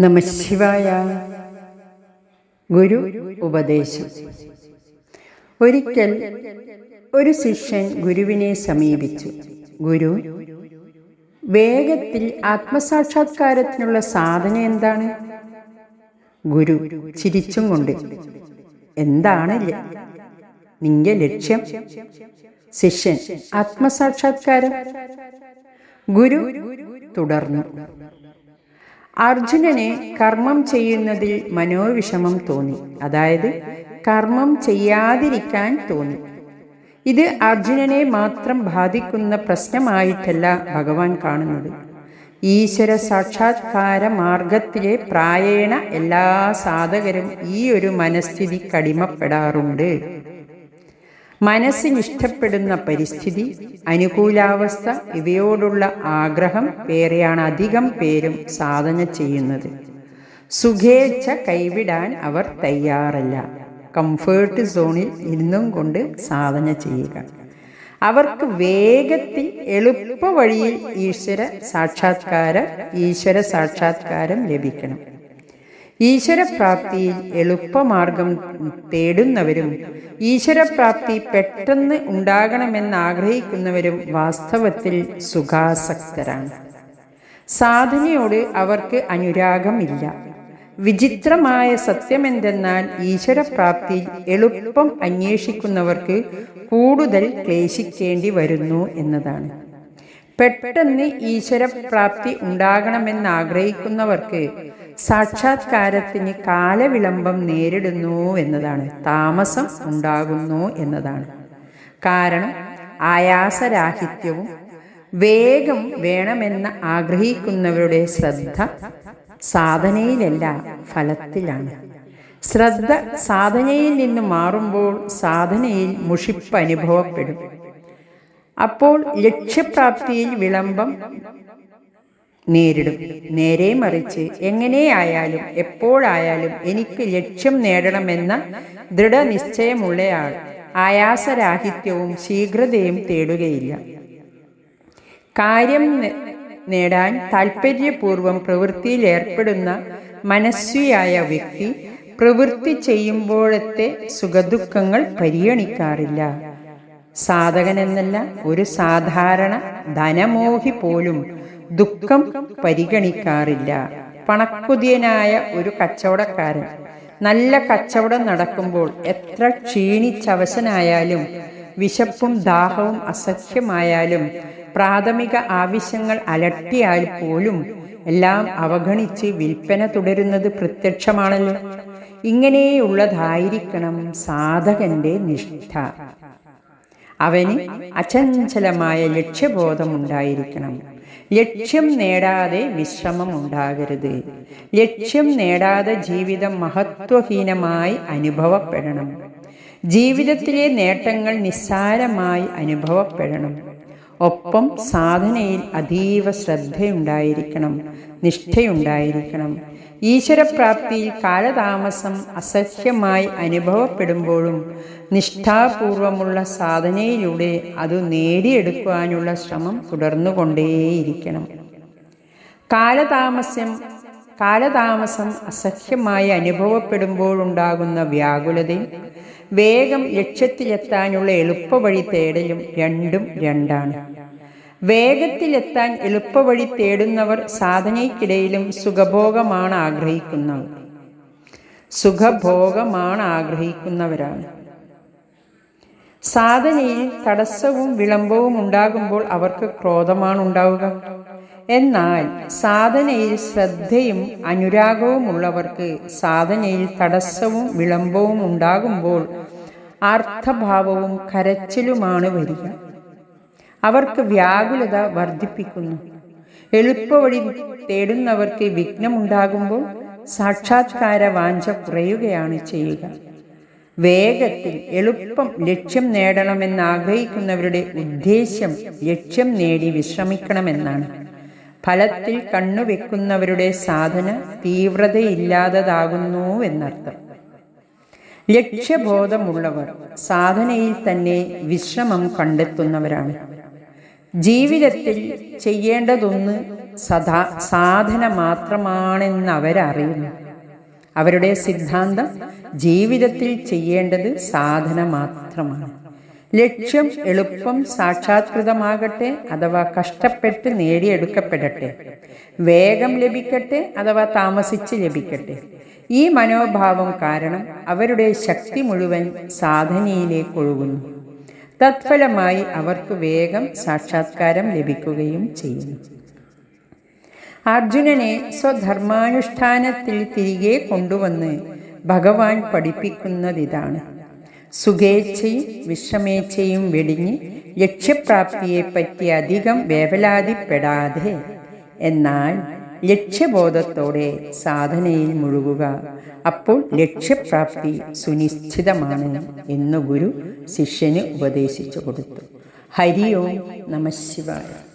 നമശിവായ ഗുരു ഉപദേശം. ഒരിക്കൽ ഒരു ശിഷ്യൻ ഗുരുവിനെ സമീപിച്ചു. ഗുരു വേഗത്തിൽ ആത്മസാക്ഷാത്കാരത്തിനുള്ള സാധന എന്താണ്? ഗുരു ചിരിച്ചും കൊണ്ട് എന്താണ് നിന്റെ ലക്ഷ്യം? ശിഷ്യൻ ആത്മസാക്ഷാത്കാരം. ഗുരു തുടർന്നു. അർജുനനെ കർമ്മം ചെയ്യുന്നതിൽ മനോവിഷമം തോന്നി. അതായത് കർമ്മം ചെയ്യാതിരിക്കാൻ തോന്നി. ഇത് അർജുനനെ മാത്രം ബാധിക്കുന്ന പ്രശ്നമായിട്ടല്ല ഭഗവാൻ കാണുന്നത്. ഈശ്വര സാക്ഷാത്കാര മാർഗത്തിലെ പ്രായേണ എല്ലാ സാധകരും ഈ ഒരു മനസ്ഥിതി കടിമപ്പെടാറുണ്ട് മനസ്സിനിഷ്ടപ്പെടുന്ന പരിസ്ഥിതി അനുകൂലാവസ്ഥ ഇവയോടുള്ള ആഗ്രഹം വേറെയാണ് അധികം പേരും സാധന ചെയ്യുന്നത്. സുഖേച്ഛ കൈവിടാൻ അവർ തയ്യാറല്ല. കംഫേർട്ട് സോണിൽ ഇരുന്നും കൊണ്ട് സാധന ചെയ്യുക. അവർക്ക് വേഗത്തിൽ എളുപ്പ വഴിയിൽ ഈശ്വര സാക്ഷാത്കാരം ഈശ്വര സാക്ഷാത്കാരം ലഭിക്കണം. ഈശ്വരപ്രാപ്തിയിൽ എളുപ്പമാർഗം തേടുന്നവരും ഈശ്വരപ്രാപ്തി പെട്ടെന്ന് ഉണ്ടാകണമെന്ന് ആഗ്രഹിക്കുന്നവരും വാസ്തവത്തിൽ സുഖാസക്തരാണ്. സാധനയോട് അവർക്ക് അനുരാഗമില്ല. വിചിത്രമായ സത്യമെന്തെന്നാൽ ഈശ്വരപ്രാപ്തിയിൽ എളുപ്പം അന്വേഷിക്കുന്നവർക്ക് കൂടുതൽ ക്ലേശിക്കേണ്ടി വരുന്നു എന്നതാണ്. പെട്ടെന്ന് ഈശ്വരപ്രാപ്തി ഉണ്ടാകണമെന്നാഗ്രഹിക്കുന്നവർക്ക് സാക്ഷാത്കാരത്തിന് കാലവിളംബം നേരിടുന്നു എന്നതാണ്. താമസം ഉണ്ടാകുന്നു എന്നതാണ്. കാരണം ആയാസരാഹിത്യവും വേഗം വേണമെന്ന് ആഗ്രഹിക്കുന്നവരുടെ ശ്രദ്ധ സാധനയിലല്ല ഫലത്തിലാണ്. ശ്രദ്ധ സാധനയിൽ നിന്ന് മാറുമ്പോൾ സാധനയിൽ മുഷിപ്പ് അനുഭവപ്പെടും. അപ്പോൾ ലക്ഷ്യപ്രാപ്തിയിൽ വിളംബം നേരിടും. നേരെ മറിച്ച് എങ്ങനെയായാലും എപ്പോഴായാലും എനിക്ക് ലക്ഷ്യം നേടണമെന്ന ദൃഢനിശ്ചയമുള്ളയാൾ ആയാസരാഹിത്യവും ശീഘ്രതയും തേടുകയില്ല. കാര്യം നേടാൻ താൽപ്പര്യപൂർവം പ്രവൃത്തിയിൽ ഏർപ്പെടുന്ന മനസ്വിയായ വ്യക്തി പ്രവൃത്തി ചെയ്യുമ്പോഴത്തെ സുഖദുഃഖങ്ങൾ പരിഗണിക്കാറില്ല. സാധകൻ എന്നല്ല ഒരു സാധാരണ ധനമോഹി പോലും ദുഃഖം പരിഗണിക്കാറില്ല. പണക്കുതിയനായ ഒരു കച്ചവടക്കാരൻ നല്ല കച്ചവടം നടക്കുമ്പോൾ എത്ര ക്ഷീണിച്ചവശനായാലും വിശപ്പും ദാഹവും അസഖ്യമായാലും പ്രാഥമിക ആവശ്യങ്ങൾ അലട്ടിയാൽ പോലും എല്ലാം അവഗണിച്ച് വിൽപ്പന തുടരുന്നത് പ്രത്യക്ഷമാണല്ലോ. ഇങ്ങനെയുള്ളതായിരിക്കണം സാധകന്റെ നിഷ്ഠ. അവന് അചഞ്ചലമായ ലക്ഷ്യബോധമുണ്ടായിരിക്കണം. ലക്ഷ്യം നേടാതെ വിശ്രമം ഉണ്ടാകരുത്. ലക്ഷ്യം നേടാതെ ജീവിതം മഹത്വഹീനമായി അനുഭവപ്പെടണം. ജീവിതത്തിലെ നേട്ടങ്ങൾ നിസ്സാരമായി അനുഭവപ്പെടണം. ഒപ്പം സാധനയിൽ അതീവ ശ്രദ്ധയുണ്ടായിരിക്കണം നിഷ്ഠയുണ്ടായിരിക്കണം. ഈശ്വരപ്രാപ്തിയിൽ കാലതാമസം അസഹ്യമായി അനുഭവപ്പെടുമ്പോഴും നിഷ്ഠാപൂർവമുള്ള സാധനയിലൂടെ അത് നേടിയെടുക്കുവാനുള്ള ശ്രമം തുടർന്നുകൊണ്ടേയിരിക്കണം. കാലതാമസം കാലതാമസം അസഹ്യമായി അനുഭവപ്പെടുമ്പോഴുണ്ടാകുന്ന വ്യാകുലതയും വേഗം ലക്ഷ്യത്തിലെത്താനുള്ള എളുപ്പവഴി തേടലും രണ്ടും രണ്ടാണ്. വേഗത്തിലെത്താൻ എളുപ്പവഴി തേടുന്നവർ സാധനയ്ക്കിടയിലും സുഖഭോഗമാണ് ആഗ്രഹിക്കുന്നവർ സുഖഭോഗമാണ് ആഗ്രഹിക്കുന്നവരാണ്. സാധനയിൽ തടസ്സവും വിളംബവും ഉണ്ടാകുമ്പോൾ അവർക്ക് ക്രോധമാണ് ഉണ്ടാവുക. എന്നാൽ സാധനയിൽ ശ്രദ്ധയും അനുരാഗവും ഉള്ളവർക്ക് സാധനയിൽ തടസ്സവും വിളംബവും ഉണ്ടാകുമ്പോൾ അർത്ഥഭാവവും കരച്ചിലുമാണ് വരിക. അവർക്ക് വ്യാകുലത വർദ്ധിപ്പിക്കുന്നു. എളുപ്പവഴി തേടുന്നവർക്ക് വിഘ്നമുണ്ടാകുമ്പോൾ സാക്ഷാത്കാര വാഞ്ച കുറയുകയാണ് ചെയ്യുക. വേഗത്തിൽ എളുപ്പം ലക്ഷ്യം നേടണമെന്ന് ആഗ്രഹിക്കുന്നവരുടെ ഉദ്ദേശ്യം ലക്ഷ്യം നേടി വിശ്രമിക്കണമെന്നാണ്. ഫലത്തിൽ കണ്ണുവെക്കുന്നവരുടെ സാധന തീവ്രതയില്ലാത്തതാകുന്നു എന്നർത്ഥം. ലക്ഷ്യബോധമുള്ളവർ സാധനയിൽ തന്നെ വിശ്രമം കണ്ടെത്തുന്നവരാണ്. ജീവിതത്തിൽ ചെയ്യേണ്ടതൊന്ന് സദാ സാധന മാത്രമാണെന്ന് അവരറിയുന്നു അവരുടെ സിദ്ധാന്തം ജീവിതത്തിൽ ചെയ്യേണ്ടത് സാധന മാത്രമാണ് ലക്ഷ്യം എളുപ്പം സാക്ഷാത്കൃതമാകട്ടെ അഥവാ കഷ്ടപ്പെട്ട് നേടിയെടുക്കപ്പെടട്ടെ. വേഗം ലഭിക്കട്ടെ അഥവാ താമസിച്ച് ലഭിക്കട്ടെ. ഈ മനോഭാവം കാരണം അവരുടെ ശക്തി മുഴുവൻ സാധനയിലേക്ക് ഒഴുകുന്നു. തത്ഫലമായി അവർക്ക് വേഗം സാക്ഷാത്കാരം ലഭിക്കുകയും ചെയ്യുന്നു. അർജുനനെ സ്വധർമാനുഷ്ഠാനത്തിൽ തിരികെ കൊണ്ടുവന്ന് ഭഗവാൻ പഠിപ്പിക്കുന്നതിതാണ്. സുഖേച്ഛയും വിശ്രമേച്ഛയും വെടിഞ്ഞ് ലക്ഷ്യപ്രാപ്തിയെപ്പറ്റി അധികം വേവലാതിപ്പെടാതെ എന്നാൽ ലക്ഷ്യബോധത്തോടെ സാധനയിൽ മുഴുകുക. അപ്പോൾ ലക്ഷ്യപ്രാപ്തി സുനിശ്ചിതമാണ് എന്ന് ഗുരു ശിഷ്യന് ഉപദേശിച്ചു കൊടുത്തു. ഹരി ഓം നമശിവായ